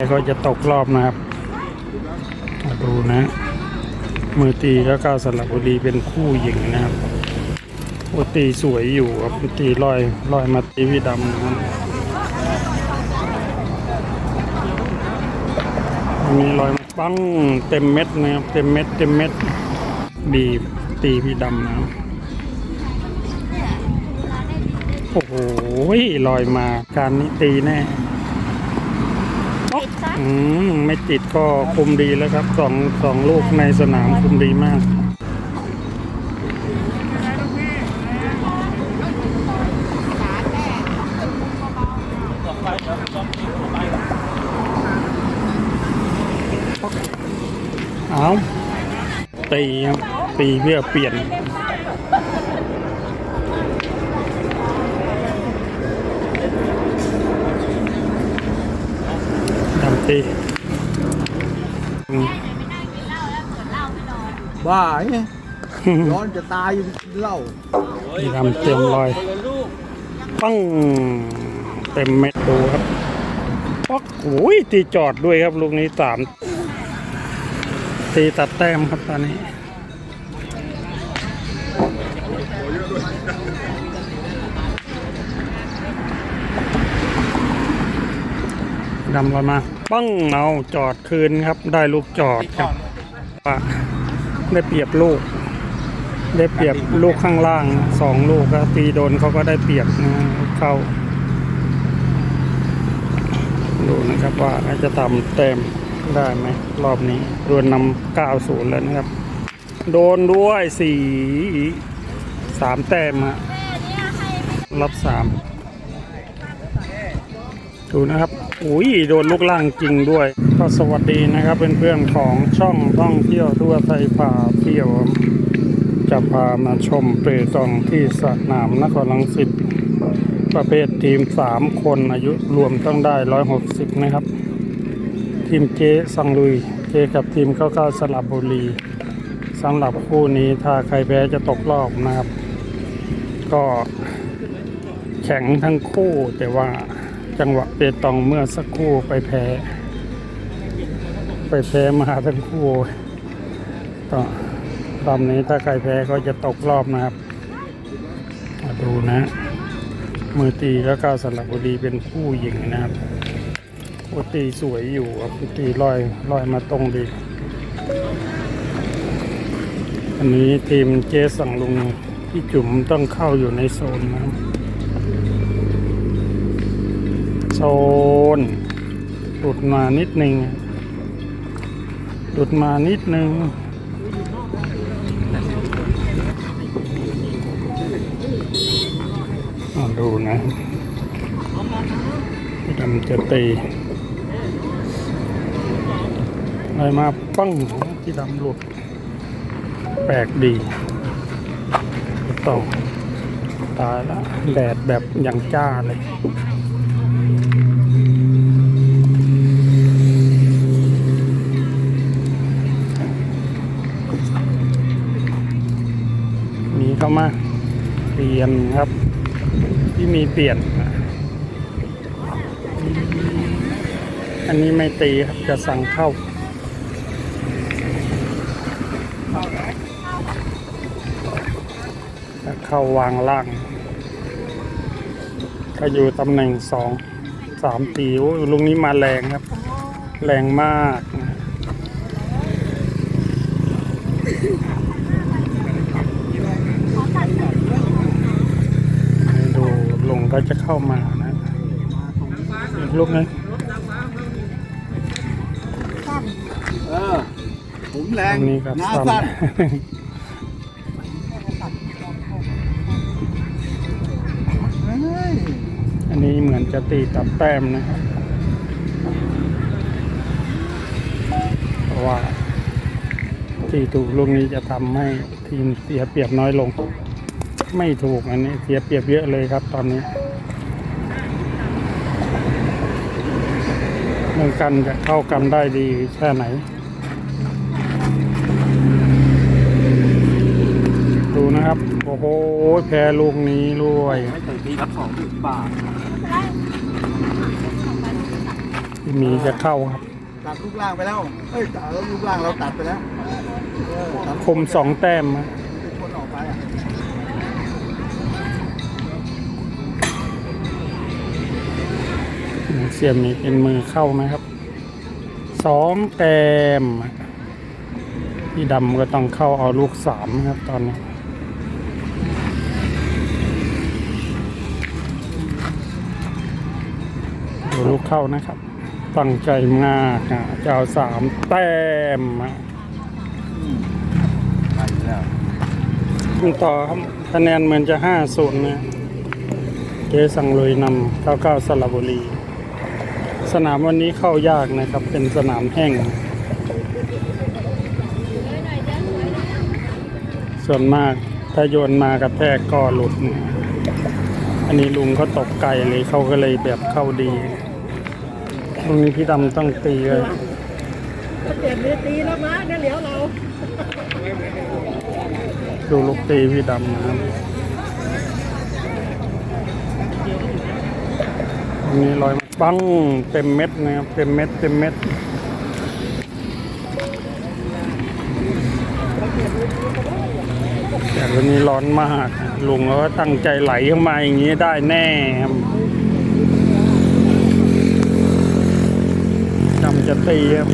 ก็จะตกรอบนะครับมาดูนะ มือตีแล้วก็สลับบุรีเป็นคู่หญิงนะครับโอตีสวยอยู่ครับตีลอยลอยมาตีวีดำนะครับมีรอยปั้งเต็มเม็ดนะครับ เต็มเม็ดเต็มเม็ดบีบตีพี่ดำนะครับโอ้โหลอยมาการนี้ตีแน่ อืมไม่ติดก็คุมดีแล้วครับสองสองลูกในสนามคุมดีมากเอาตีตีเพื่อเปลี่ยน ตีอืมบ้าไงร้อนจะตายอยู่เหล้าพี่ดำเต็มรอยปังเต็มเม็ดดูครับป๊อกโอ้ยตีจอดด้วยครับลูกนี้สามตีตัดแต้มครับตอนนี้ดำเรามา ปังเอาจอดคืนครับ ได้ลูกจอดครับได้เปรียบลูก ได้เปรียบลูกข้างล่างสองลูกก็ตีโดนเขาก็ได้เปรียบนะเข้าดูนะครับว่าจะทำแต้มได้ไหมรอบนี้รวนนำเก้าศูนย์แล้วนะครับ โดนด้วยสี่สามแต้มฮะรับสาม ดูนะครับ อุ้ยโดนลูกล่างจริงด้วย ก็สวัสดีนะครับเพื่อนๆของช่องท่องเที่ยวทั่วไทยพาเที่ยว จะพามาชมเปตองที่สนามนครลังสิตประเภททีม 3 คนอายุรวมต้องได้ 160 นะครับ ทีมเจสังลุย เจกับทีมเก้าสลับบุรีสำหรับคู่นี้ถ้าใครแพ้จะตกรอบนะครับ ก็แข็งทั้งคู่แต่ว่า จังหวะเปตองเมื่อสักครู่ไปแพ้ ไปแพ้มาทั้งคู่ก็รอบนี้ถ้าใครแพ้ก็จะตกรอบนะครับ มาดูนะ มือตีแล้วก็สลับบุรีเป็นคู่หญิงนะครับโอตีสวยอยู่ครับตีลอยลอยมาตรงดี อันนี้ทีมเจสังลุงพี่จุ๋มต้องเข้าอยู่ในโซนนะครับ โซนหลุดมานิดนึงหลุดมานิดนึงอ่าดูนะพี่ดำจะตีอะไรมาปั้งพี่ดำหลุด แปลกดีต้อตายละแดดแบบอย่างจ้าเลยามา เปลี่ยนครับ ที่มีเปลี่ยน อันนี้ไม่ตีครับจะสั่งเข้าจะเข้าวางล่าง ก็อยู่ตำแหน่งสองสามตีโอ้ลุงนี้มาแรงครับ แรงมากนะดูลุงก็จะ เข้ามานะอีกลูกนึงเออผมแรตงรงนี้ก็หน้าซ้สั้นำเฮ้ยอันนี้เหมือนจะตีตัดแต้มนะครับเพราะว่าที่ถูกลูกนี้จะทำให้ทีมเสียเปรียบน้อยลง ไม่ถูกอันนี้เสียเปรียบเยอะเลยครับตอนนี้ เรื่องกันจะเข้ากันได้ดีแค่ไหน ดูนะครับ โอ้โห แพ้ลูกนี้ด้วยไม่เคยตีรับสองบาทยพี่หมีจะเข้าครับ ตัดลูกล่างไปแล้ว เอ้ยตัดแล้วลูกล่างเราตัดไปแล้วเออตัดคมสองแต้ม เสียมนี้เป็นมือเข้าไหมครับสองแต้มพี่ดำก็ต้องเข้าเอาลูกสามครับตอนนี้ดูลูกเข้านะครับ ตั้งใจมากอะจะเอาสามแต้มอะไปแล้วคุณต่อครับคะแนนเหมือนจะห้าศูนย์นะเจสังลุยนำเก้าเก้าสระบุรี สนามวันนี้เข้ายากนะครับ เป็นสนามแห้ง ส่วนมากถ้าโยนมากระแทกก็หลุดเนี่ยอันนี้ลุงเขาตกไก่เลยเขาก็เลยแบบเข้าดีตรงนี้พี่ดำต้องตีเลยเปลี่ยนมือตีแล้วมางั้นเดี๋ยวเรา ดูลูกตีพี่ดำนะครับตรงนี้ลอยมา ปังเต็มเม็ดนะครับเต็มเม็ดเต็มเม็ดแต่วันนี้ร้อนมากลุงก็ตั้งใจไหลเข้ามาอย่างนี้ได้แน่ครับจำจะตีครับ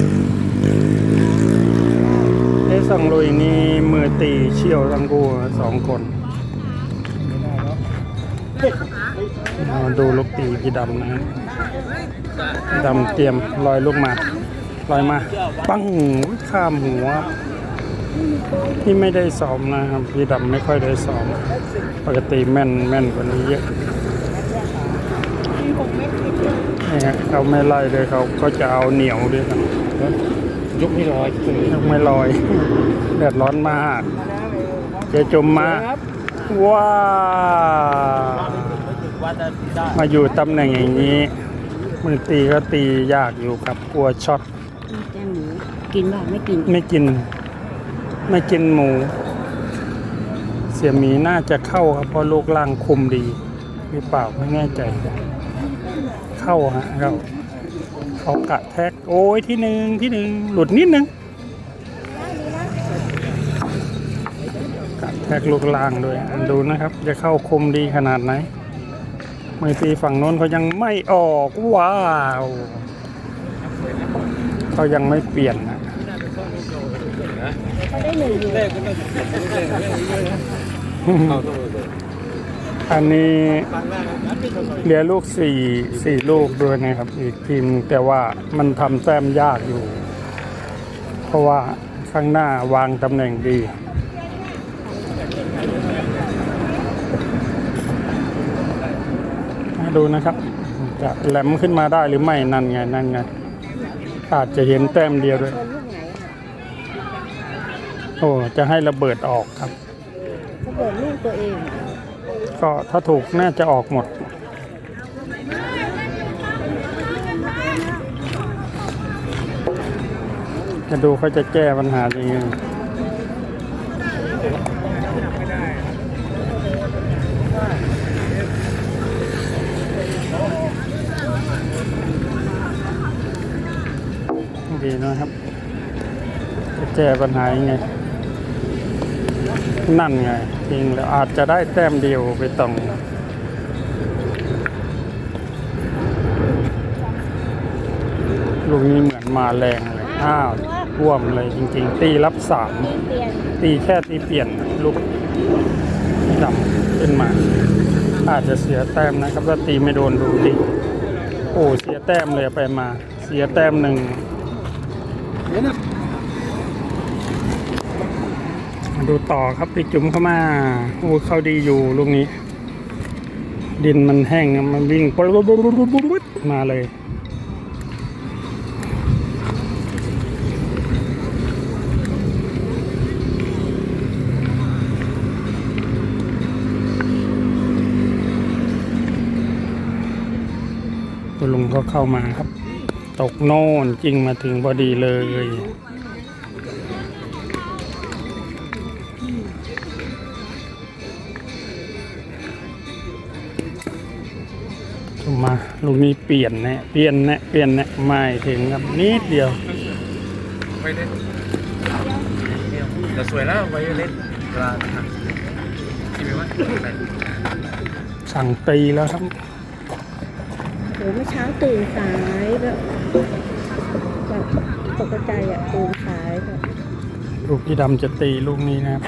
เอ้สังลุยนี่มือตีเชี่ยวทั้งคู่สองคนเอาดูลูกตีพี่ดำนะครับพี่ ดำเตรียมลอยลูกมา ลอยมา ปังข้ามหัวที่ไม่ได้ซ้อมนะครับพี่ดำไม่ค่อยได้ซ้อม ปกติแม่นแม่นกว่านี้เยอะนี่ฮะเขาไม่ไล่เลยเขาก็จะเอาเหนียวด้วยกันยกไม่ลอยยกไม่ลอยแดดร้อนมากเจจมมาว้ามาอยู่ตำแหน่งอย่างนี้ มือตีก็ตียากอยู่ครับกลัวช็อตแจ้งหมูกินบ้างไม่กินไม่กิน ไม่กินหมู เสียหมีน่าจะเข้าครับเพราะลูกล่างคุมดีหรือเปล่าไม่แน่ใจ เข้าฮะเข้าเขากะแท็กโอ้ยที่หนึ่งที่หนึ่งหลุดนิดนึงกะแท็กลูกล่างด้วยอะดูนะครับ จะเข้าคมดีขนาดไหน มือตีฝั่งโน้นเขายังไม่ออกว้าวเขายังไม่เปลี่ยนนะอันนี้เหลือลูกสี่สี่ลูกด้วยนะครับ อีกทีมแต่ว่ามันทำแต้มยากอยู่ เพราะว่าข้างหน้าวางตำแหน่งดี มา ดูนะครับ จะแหลมขึ้นมาได้หรือไม่นั่นไงนั่นไงอาจจะเห็นแต้มเดียวด้วย โอ้จะให้ระเบิดออกครับเขาเปิดลูกตัวเอง ก็ถ้าถูกน่าจะออกหมดจะดูเขาจะแก้ปัญหายังไง ดีนะครับจะแก้ปัญหายังไง นั่นไงจริงแล้วอาจจะได้แต้มเดียวไปต้องลูกนี้เหมือนมาแรงเลย อ้าวร่วมเลยจริง ๆ ตีรับสามตีแค่ตีเปลี่ยนลูกดำขึ้นมา อาจจะเสียแต้มนะครับถ้าตีไม่โดนดูดิโอ้เสียแต้มเลยไปมา เสียแต้มหนึ่ง เห็นนะ มา ดูต่อครับพี่จุ๋มเข้ามาโอ้เข้าดีอยู่ลูกนี้ ดินมันแห้งมันวิ่งปุ๊บปุ๊บปุ๊บปุ๊บปุ๊บมาเลยคุณลุงก็เข้ามาครับ ตกโน่นจริงมาถึงพอดีเลย มมาลูกนี้เปลี่ยนแนะเปลี่ยนแนะเปลี่ยนแนะไม่ถึงครับนิดเดียวไปเล่นแต่สวยแล้วไปเล่นเวลาคิดไหมว่าไหนสั่งตีแล้วครับโอ้เมื่อเช้าตื่นสายแบบแบบตกใจอะตื่นสายแบบลูกพี่ดำจะตีลูกนี้นะครับ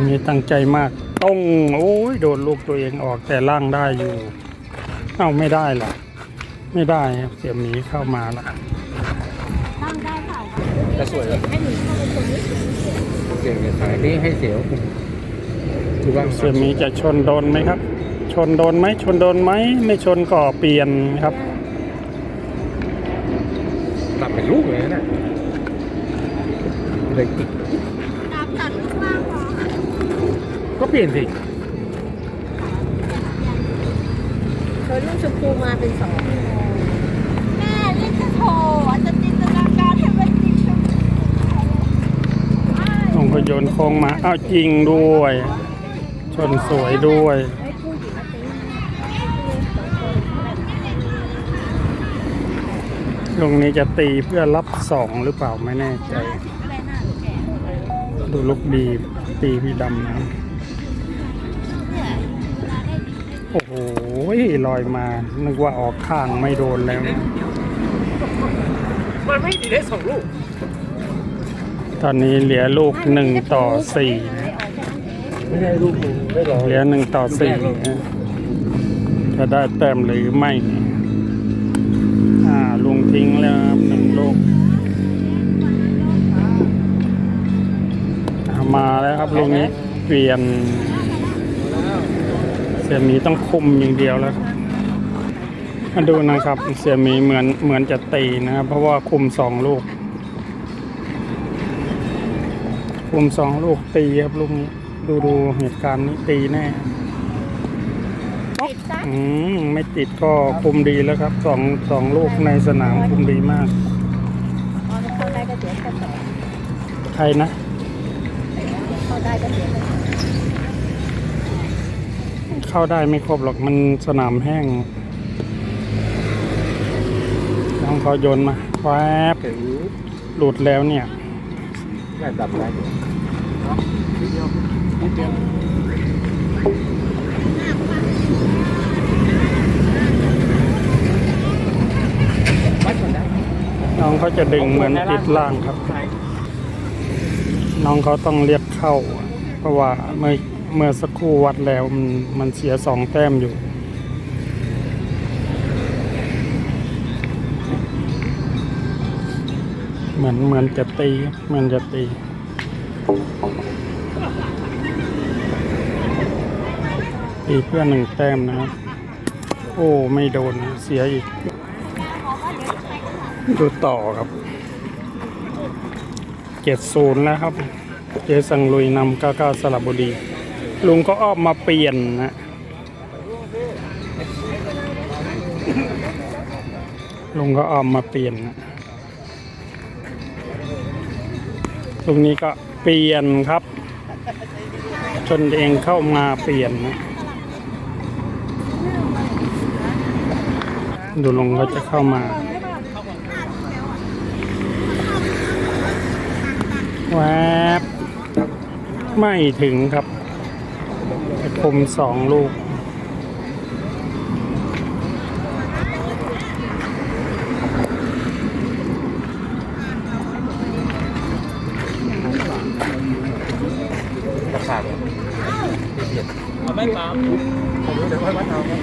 รงนี้ตั้งใจมากต้องโอ้ยโดนลูกตัวเองออกแต่ล่างได้อยู่ เอ้าไม่ได้ล่ะไม่ได้ครับเสียหมีเข้ามาละแต่สวยแล้วเก่งเลยสายนี้ให้เสียวคือว่าเสียหมีจะชนโดนไหมครับ ชนโดนไหมชนโดนไหมไม่ชนก็เปลี่ยนครับตัดเป็นลูกเลยนะเลยติดก็ เปลี่ยนสิเคยลูกชมพูมาเป็นสองแม่นี่จะโทรอาจจะจินตนาการให้มันจริงชมพูลงก็โยนโค้งมาอ้าวจริงด้วย ชนสวยด้วยลงนี้จะตีเพื่อรับสองหรือเปล่าไม่แน่ใจ ดูลูกดีตีพี่ดำนะ ลอยมา นึกว่าออกข้างไม่โดนแล้วนะมันไม่ดีได้สองลูก ตอนนี้เหลือลูกหนึ่งต่อสี่นะไม่ได้ลูกหนึ่งไม่รอเหลือหนึ่งต่อสี่นะจะได้แต้มหรือไม่อ่าลุงทิ้งแล้วครับหนึ่งลูกอ่ามาแล้วครับลุงนี้เปลี่ยนเสียหมีต้องคุมอย่างเดียวแล้วครับมาดูนะครับ เสียหมีเหมือนเหมือนจะตีนะครับ เพราะว่าคุมสองลูก คุมสองลูกตีครับลูกนี้ ดูดูเหตุการณ์นี้ตีแน่ติดซะอืมไม่ติดก็คุมดีแล้วครับสองสองลูกในสนามคุมดีมากพอจะเข้าได้ก็เสียแค่สองใครนะ เข้าได้ก็เสียแค่สอง เข้าได้ไม่ครบหรอกมันสนามแห้งน้องเขาโยนมาแวบถึงหลุดแล้วเนี่ยแม่ดับได้น้องเขาจะดึงเหมือนติดล่างครับ น้องเขาต้องเรียกเข้า เพราะว่าเมื่อ เมื่อสักครู่วัดแล้วมันมันเสียสองแต้มอยู่ เหมือนเหมือนจะตีเหมือนจะตีตีเพื่อหนึ่งแต้มนะครับ โอ้ ไม่โดนเสียอีก ดูต่อครับเจ็ดศูนย์แล้วครับ เจสังลุยนำ99สระบุรี ลุงก็ออกมาเปลี่ยนนะลุงก็ออกมาเปลี่ยนนะลุงนี้ก็เปลี่ยนครับจนเองเข้ามาเปลี่ยนนะดูลุงก็จะเข้ามา แวบไม่ถึงครับ คมสองลูก ราคาเนี่ยเอาไม่ตามผมรู้เดี๋ยวค่อยวัดเอาครับ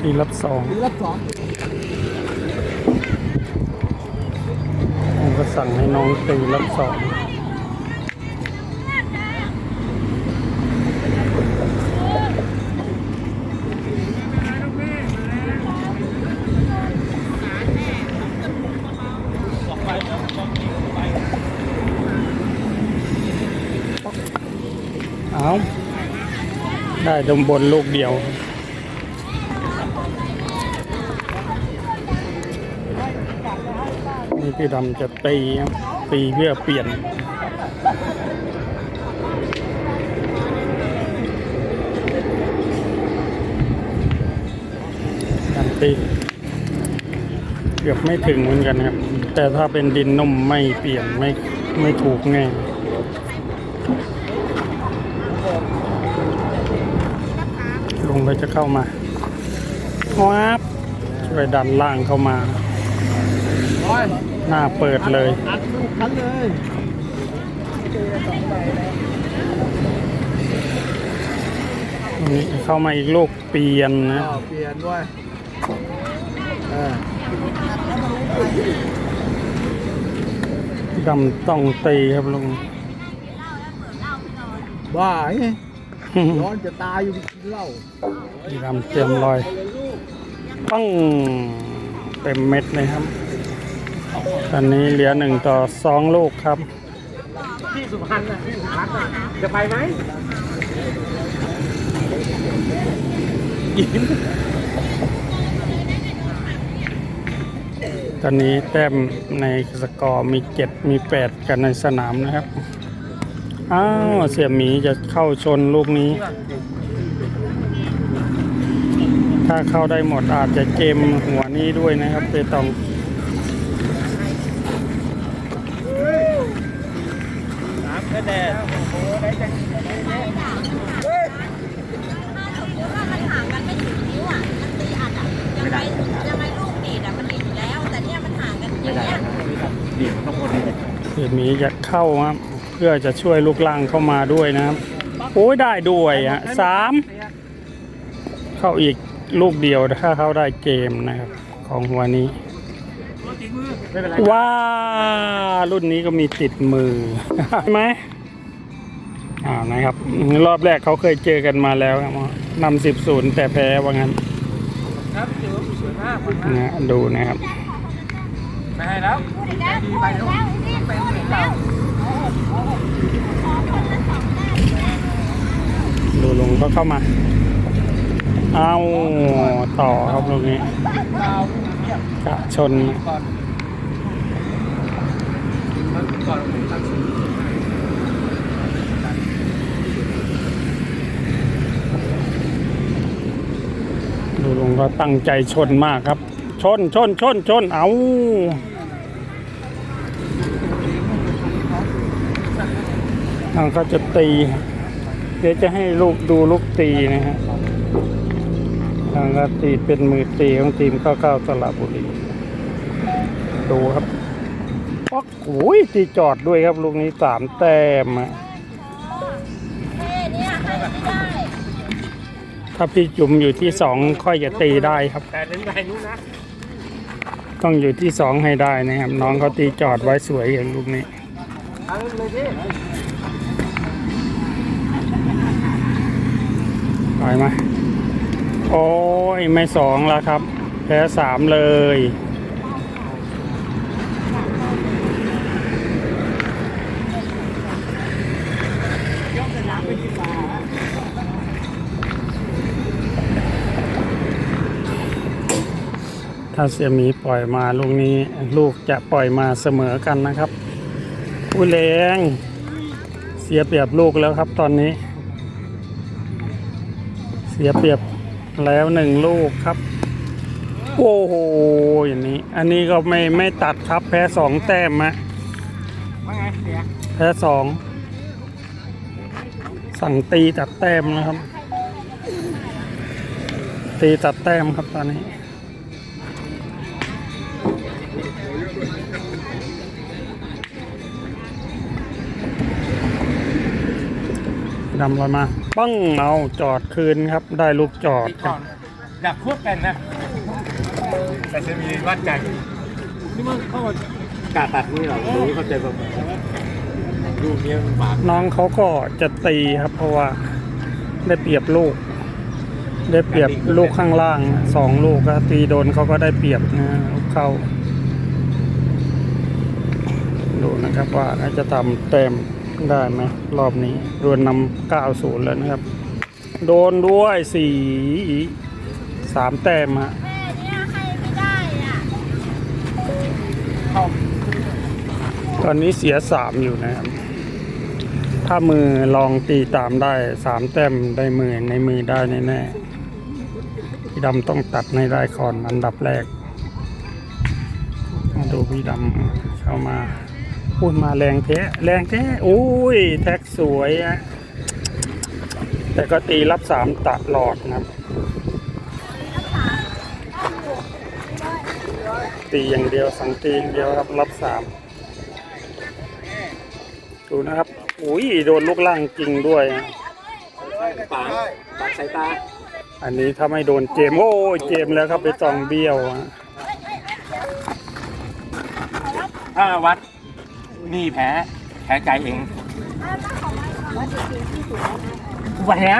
ทีรับสองทีรับสองผมก็สั่งให้น้องตีรับสอง ได้ดมบนลูกเดียว นี่พี่ดำจะตีตีเพื่อเปลี่ยนการตีเกือบไม่ถึงเหมือนกันครับ แต่ถ้าเป็นดินนุ่มไม่เปลี่ยนไม่ไม่ถูกแน่ งก็จะเข้ามาวับช่วยดันล่างเข้ามาร้อยหน้าเปิดเลยอัดลูกคันเลยนี่เข้ามาอีกลูกเปลี่ยนนะอ้าวเปลี่ยนด้วยเออดำต้องตีครับลุงบ้าไง ร้อนจะตายอยู่กินเหล้าดำเตรียมลอยปังเต็มเม็ดเลยครับ ตอนนี้เหลือหนึ่งต่อสองลูกครับพี่สุพรรณน่ะพี่สุพรรณน่ะจะไปไหมตอนนี้แต้มในสกอร์มีเจ็ดมีแปดกันในสนามนะครับ อ้าวเสี่ยหมีจะเข้าชนลูกนี้ ถ้าเข้าได้หมดอาจจะเกมหัวนี้ด้วยนะครับเปตองสามคะแนนถ้าสมมติว่ามันห่างกันไม่ถึงนิ้วอะตีอัดอะยังไงยังไงลูกดีดอะมันดีดอยู่แล้วแต่เนี่ยมันห่างกันเยดีมันต้องคนนี้เสี่ยหมีจะเข้าครับ พื่อจะช่วยลูกล่างเข้ามาด้วยนะครับ โอ้ยได้ด้วยฮะสามเข้าอีกลูกเดียวถ้าเข้าได้เกมนะครับ ของหัวนี้ว้ารุ่นนี้ก็มีติดมือใช่ไหมอ่านะครับ รอบแรกเขาเคยเจอกันมาแล้วครับนำสิบศูนย์แต่แพ้ว่างั้นครับสวยมากนะดูนะครับไปให้แล้วพูดอีกแล้วพูดอีกแล้วนี่พู ดูลุงก็เข้ามา เอาต่อครับลุงนี้กะชนดูลุงก็ตั้งใจชนมากครับ ชนชนชนชนเอาทางก็จะตี เดี๋ยวจะให้ลูกดูลูกตีนะฮะทางก็ตีเป็นมือตีของทีมข้าวก้าวสระบุรี ดูครับป๊อกโอ้ยตีจอดด้วยครับลูกนี้สามแต้มอะเฮ้เนี่ยให้ไม่ได้ถ้าพี่จุ๋มอยู่ที่สองค่อยจะตีได้ครับแต่ถึงไปนู้นนะต้องอยู่ที่สองให้ได้นะครับ น้องเขาตีจอดไว้สวยอย่างลูกนี้ เอยพี่ปล่อยมา โอ้ย ไม่สองแล้วครับ แพ้สามเลย ถ้าเสียหมีปล่อยมาลูกนี้ ลูกจะปล่อยมาเสมอกันนะครับผู้แรงเสียเปรียบลูกแล้วครับตอนนี้ สียเปรียบแล้วหนึ่งลูกครับ โอ้โหอย่างนี้ อันนี้ก็ไม่ไม่ตัดครับแพ้สองแต้มอะว่าไงเสียแพ้สองสั่งตีตัดแต้มนะครับ ตีตัดแต้มครับตอนนี้ ดำลอยมา ปั้งเอาจอดคืนครับ ได้ลูกจอดอีกคก่รัอบนอยากควบกันนะแต่จะมีวัดใจนี่มันเข้ากาตัดนี่เหรอรู้เข้าใจป่ะดูเนี้ยมันบาดน้องเขาก็จะตีครับ เพราะว่าได้เปรียบลูก ได้เปรียบลูกข้างล่างสองลูกก็ตีโดนเขาก็ได้เปรียบนะเข้า ดูนะครับว่าน่าจะทำแต้ม ได้ไหมรอบนี้รวนนำเก้าศูนย์แล้วนะครับ โดนด้วยสี่สามแต้มฮะแม่เนี่ยให้ไม่ได้อะตอนนี้เสียสามอยู่นะครับ ถ้ามือลองตีตามได้สามแต้มได้มือในมือได้แน่ๆพี่ดำต้องตัดในได้ก่อนอันดับแรก มาดูพี่ดำเข้ามา พูดมาแรงแท้แรงแท้โอ้ย แท็กสวยอะแต่ก็ตีรับสามตลอดนะครับ ตีอย่างเดียวสังตีอย่างเดียวครับรับสามดูนะครับอุ้ยโดนลูกล่างจริงด้วยปากปากสายตา อันนี้ถ้าไม่โดนเจมโอ้ยเจมแล้วครับไปตองเบี้ยวอะถ้าวัด นี่แพ้ แพ้ใจเองวัดแพ้